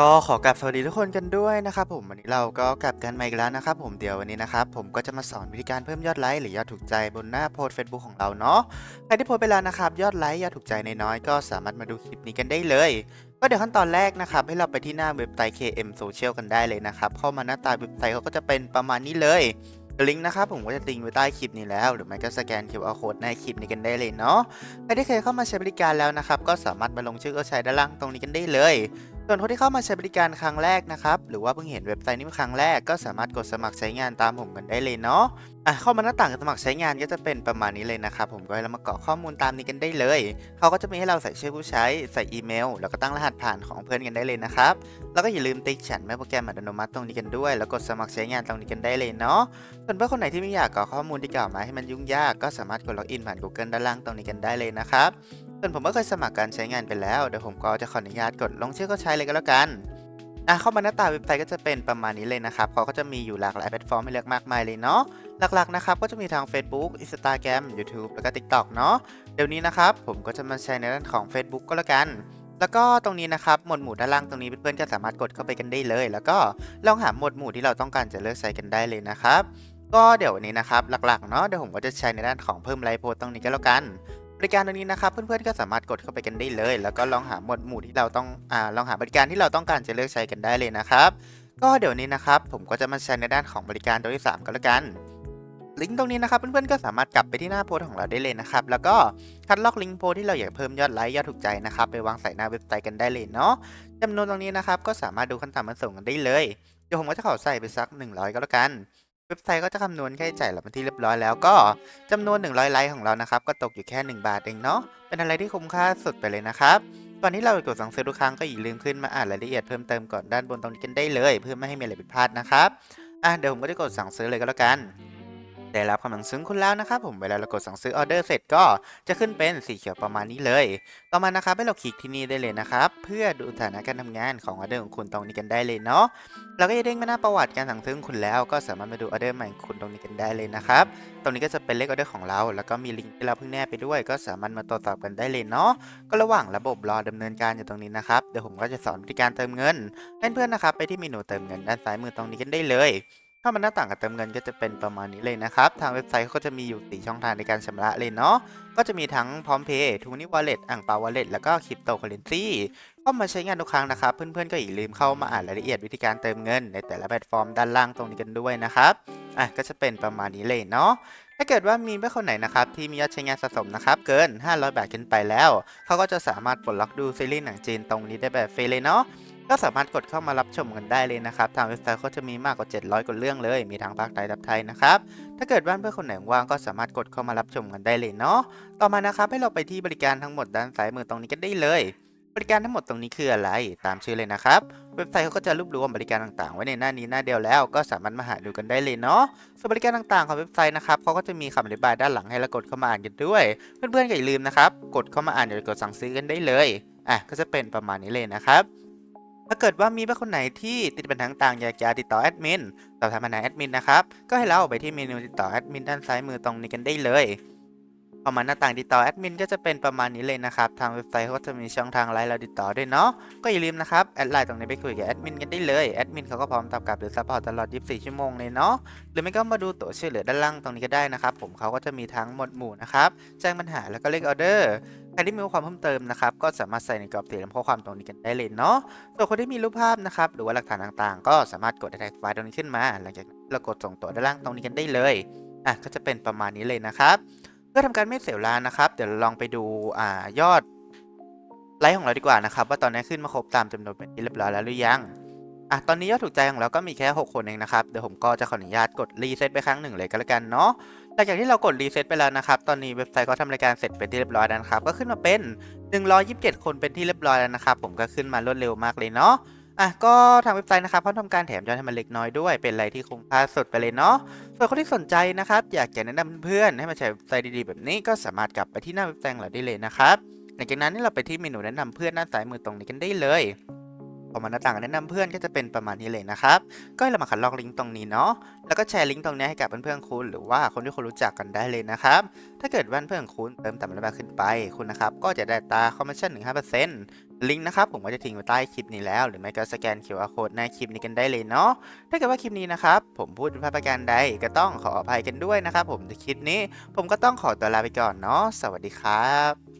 ก็ขอกลับสวัสดีทุกคนกันด้วยนะครับผมวันนี้เราก็กลับกันมาอีกแล้วนะครับผมเดี๋ยววันนี้นะครับผมก็จะมาสอนวิธีการเพิ่มยอดไลค์หรือยอดถูกใจบนหน้าโพสเฟซบุ๊กของเราเนาะใครที่โพสไปแล้วนะครับยอดไลค์ยอดถูกใจน้อยๆก็สามารถมาดูคลิปนี้กันได้เลย ก็เดี๋ยวขั้นตอนแรกนะครับให้เราไปที่หน้าเว็บไซต์ KM Social กันได้เลยนะครับเข้ามาหน้าตาเว็บไซต์เขาก็จะเป็นประมาณนี้เลยลิงก์นะครับผมก็จะติงไว้ใต้คลิปนี้แล้ว หรือไม่ก็สแกน QR code ในคลิปนี้กันได้เลยเนาะใครที่เคยเข้ามาใช้บริการแล้วนะครับก็สามารถมาลงชื่อก็ใช้ด้านล่างตรงนี้กันได้เลย ส่วนคนที่เข้ามาใช้บริการครั้งแรกนะครับ หรือว่าเพิ่งเห็นเว็บไซต์นี้เป็นครั้งแรกก็สามารถกดสมัครใช้งานตามผมกันได้เลยเนาะอะเข้ามาหน้าต่างสมัครใช้งานก็จะเป็นประมาณนี้เลยนะครับผมก็ให้เรามากรอกข้อมูลตามนี้กันได้เลย เขาก็จะมีให้เราใส่ชื่อผู้ใช้ใส่อีเมล แล้วก็ตั้งรหัสผ่านของเพื่อนกันได้เลยนะครับ แล้วก็อย่าลืมติ๊กฉันแม่โปรแกรมอัตโนมัติตรงนี้กันด้วย แล้วกดสมัครใช้งานตรงนี้กันได้เลยเนาะส่วนเพื่อนคนไหนที่ไม่อยากกรอกข้อมูลที่กล่าวมาให้มันยุ่งยากก็สามารถกดล็อกอินผ่าน Google ด้านล่างตรงนี้กันได้เลยนะครับ ส่วนผมก็เคยสมัครการใช้งานไปแล้ว เดี๋ยวผมก็จะขออนุญาตกดลงชื่อก็ใช้เลยก็แล้วกันอะเข้ามาหน้าตาเว็บไซต์ก็จะเป็นประมาณนี้เลยนะครับเขาก็จะมีอยู่หลากหลายแพลตฟอร์มให้เลือกมากมายเลยเนาะ หลักๆนะครับก็จะมีทาง Facebook Instagram YouTube แล้วก็ TikTok เนาะ เดี๋ยวนี้นะครับผมก็จะมาใช้ในด้านของ Facebook ก็แล้วกัน แล้วก็ตรงนี้นะครับหมวดหมู่ด้านล่างตรงนี้เพื่อนๆก็สามารถกดเข้าไปกันได้เลย แล้วก็ลองหาหมวดหมู่ที่เราต้องการจะเลือกใช้กันได้เลยนะครับ ก็เดี๋ยววันนี้นะครับหลักๆเนาะเดี๋ยวผมก็จะใช้ในด้านของเพิ่มไลฟ์โพสตรงนี้ก็แล้วกัน บริการตรงนี้นะครับเพื่อนๆก็สามารถกดเข้าไปกันได้เลย แล้วก็ลองหาหมวดหมู่ที่เราต้องอ่าลองหาบริการที่เราต้องการจะเลือกใช้กันได้เลยนะครับ ก็เดี๋ยวนี้นะครับผมก็จะมาใช้ในด้านของบริการตัวที่สามก็แล้วกันลิงก์ตรงนี้นะครับเพื่อนๆก็สามารถกลับไปที่หน้าโพสของเราได้เลยนะครับแล้วก็คัดลอกลิงก์โพสที่เราอยากเพิ่มยอดไลค์ยอดถูกใจนะครับไปวางใส่หน้าเว็บไซต์กันได้เลยเนาะจำนวนตรงนี้นะครับก็สามารถดูขั้นต่ำมาส่งกันได้เลยเดี๋ยวผมก็จะขอใส่ไปสัก 100 ก็แล้วกัน ว็บไซต์ก็จะคำนวณค่าใช้จ่ายเราเป็นที่เรียบร้อยแล้วก็จำนวน 100 ไลค์ของเรานะครับ ก็ตกอยู่แค่ 1 บาทเองเนาะ เป็นอะไรที่คุ้มค่าสุดไปเลยนะครับก่อนที่เราจะกดสั่งซื้อทุกครั้งก็อย่าลืมขึ้นมาอ่านรายละเอียดเพิ่มเติมก่อนด้านบนตรงนี้กันได้เลย เพื่อไม่ให้มีอะไรผิดพลาดนะครับ อะเดี๋ยวผมก็จะกดสั่งซื้อเลยก็แล้วกัน ได้รับกำลังซึ้งคุณแล้วนะครับผมเวลาเรากดสั่งซื้อออเดอร์เสร็จก็จะขึ้นเป็นสีเขียวประมาณนี้เลย ต่อมานะครับให้เราคลิกที่นี่ได้เลยนะครับ เพื่อดูสถานะการทำงานของออเดอร์ของคุณตรงนี้กันได้เลยเนาะเราก็จะเด้งมาหน้าประวัติการสั่งซื้อคุณแล้ว ก็สามารถมาดูออเดอร์ใหม่ของคุณตรงนี้กันได้เลยนะครับตรงนี้ก็จะเป็นเลขออเดอร์ของเรา แล้วก็มีลิงก์ที่เราเพิ่งแนบไปด้วย ก็สามารถมาตรวจสอบกันได้เลยเนาะก็ระหว่างระบบรอดำเนินการอยู่ตรงนี้นะครับเดี๋ยวผมก็จะสอนวิธีการเติมเงินเพื่อนๆนะครับไปที่เมนูเติมเงินด้านซ้ายมือตรงนี้กันได้เลย ถ้ามันหน้าต่างกับเติมเงินก็จะเป็นประมาณนี้เลยนะครับ ทางเว็บไซต์เขาก็จะมีอยู่ 4 ช่องทางในการชำระเลยเนาะ ก็จะมีทั้งพร้อมเพย์ทูนิวอลเล็ตอ่างเปาวอลเล็ตแล้วก็คริปโตเคอเรนซีเข้ามาใช้งานทุกครั้งนะครับ เพื่อนๆก็อย่าลืมเข้ามาอ่านรายละเอียดวิธีการเติมเงิน ในแต่ละแพลตฟอร์มด้านล่างตรงนี้กันด้วยนะครับ อะก็จะเป็นประมาณนี้เลยเนาะถ้าเกิดว่ามีเพื่อนคนไหนนะครับที่มียอดใช้งานสะสมนะครับเกิน 500 บาทขึ้นไปแล้ว เขาก็จะสามารถปลดล็อกดูซีรีส์หนังจีนตรงนี้ได้แบบฟรีเลยเนาะ ก็สามารถกดเข้ามารับชมกันได้เลยนะครับ ทางเว็บไซต์เขาจะมีมากกว่า 700 กว่าเรื่องเลย มีทั้งภาคไทยและไทยนะครับ ถ้าเกิดว่านเพื่อนคนไหนว่างก็สามารถกดเข้ามารับชมกันได้เลยเนาะ ต่อมานะครับให้เราไปที่บริการทั้งหมดด้านซ้ายมือตรงนี้กันได้เลย บริการทั้งหมดตรงนี้คืออะไร ตามชื่อเลยนะครับ เว็บไซต์เขาก็จะรวบรวมบริการต่างๆ ไว้ในหน้านี้หน้าเดียวแล้ว ก็สามารถมาหาดูกันได้เลยเนาะส่วนบริการต่างๆของเว็บไซต์นะครับเขาก็จะมีคำอธิบายด้านหลังให้เรากดเข้ามาอ่านกันด้วย เพื่อนๆก็อย่าลืมนะครับ กดเข้ามาอ่านอย่ากดสั่งซื้อกันได้เลย อะ ก็จะเป็นประมาณนี้เลยนะครับ ถ้าเกิดว่ามีเพื่อนคนไหนที่ติดปัญหาต่างๆอยากจะติดต่อแอดมินสอบถามปัญหาแอดมินนะครับ ก็ให้เราไปที่เมนูติดต่อแอดมินด้านซ้ายมือตรงนี้กันได้เลยพอมาหน้าต่างติดต่อแอดมินก็จะเป็นประมาณนี้เลยนะครับ ทางเว็บไซต์เขาก็จะมีช่องทางไลน์เราติดต่อด้วยเนาะ ก็อย่าลืมนะครับ แอดไลน์ตรงนี้ไปคุยกับแอดมินกันได้เลย แอดมินเขาก็พร้อมตอบกลับหรือซัพพอร์ตตลอด 24 ชั่วโมงเลยเนาะ หรือไม่ก็มาดูตัวช่วยเหลือด้านล่างตรงนี้ก็ได้นะครับ ผมเขาก็จะมีทั้งหมดหมู่นะครับ แจ้งปัญหาแล้วก็เลขออเดอร์ ใครที่มีข้อความเพิ่มเติมนะครับก็สามารถใส่ในกรอบสีและข้อความตรงนี้กันได้เลยเนาะส่วนคนที่มีรูปภาพนะครับหรือว่าหลักฐานต่างๆ ก็สามารถกดแท็กไฟล์ตรงนี้ขึ้นมา หลังจากนั้นเรากดส่งตัวด้านล่างตรงนี้กันได้เลยอะก็จะเป็นประมาณนี้เลยนะครับเพื่อทำการไม่เสียเวลานะครับ เดี๋ยวลองไปดูอ่ายอดไลค์ของเราดีกว่านะครับว่าตอนนี้ขึ้นมาครบตามจำนวนเป็นที่เรียบร้อยแล้วหรือยัง อะตอนนี้ยอดถูกใจของเราก็มีแค่ 6 คนเองนะครับเดี๋ยวผมก็จะขออนุญาตกดรีเซ็ตไปครั้งหนึ่งเลยก็แล้วกันเนาะหลังจากที่เรากดรีเซ็ตไปแล้วนะครับ ตอนนี้เว็บไซต์ก็ทำรายการเสร็จเป็นที่เรียบร้อยแล้วนะครับ ก็ขึ้นมาเป็น 127 คนเป็นที่เรียบร้อยแล้วนะครับ ผมก็ขึ้นมารวดเร็วมากเลยเนาะ อะ ก็ทางเว็บไซต์นะครับเขาทำการแถมยอดให้มันเล็กน้อยด้วย เป็นอะไรที่คุ้มค่าสุดไปเลยเนาะ ส่วนคนที่สนใจนะครับ อยากจะแนะนำเพื่อนๆ ให้มาใช้เว็บไซต์ดีๆ แบบนี้ ก็สามารถกลับไปที่หน้าเว็บไซต์เราได้เลยนะครับ หลังจากนั้นนี่เราไปที่เมนูแนะนำเพื่อนด้าซ้ายมือตรงนี้กันได้เลย พอมาหน้าต่างแนะนำเพื่อนก็จะเป็นประมาณนี้เลยนะครับ ก็ให้เรามาคัดลอกลิงก์ตรงนี้เนาะ แล้วก็แชร์ลิงก์ตรงนี้ให้กับเพื่อนๆคุณหรือว่าคนที่คุณรู้จักกันได้เลยนะครับ ถ้าเกิดว่าเพื่อนคุณเติมต่ำระบขึ้นไปคุณนะครับก็จะได้ตาคอมมิชชั่นถึง5%ลิงก์นะครับผมก็จะทิ้งไว้ใต้คลิปนี้แล้ว หรือไม่ก็สแกน QR code ในคลิปนี้กันได้เลยเนาะ ถ้าเกิดว่าคลิปนี้นะครับผมพูดเป็นพลาดประการใดก็ต้องขออภัยกันด้วยนะครับผมในคลิปนี้ ผมก็ต้องขอตัวลาไปก่อนเนาะ สวัสดีครับ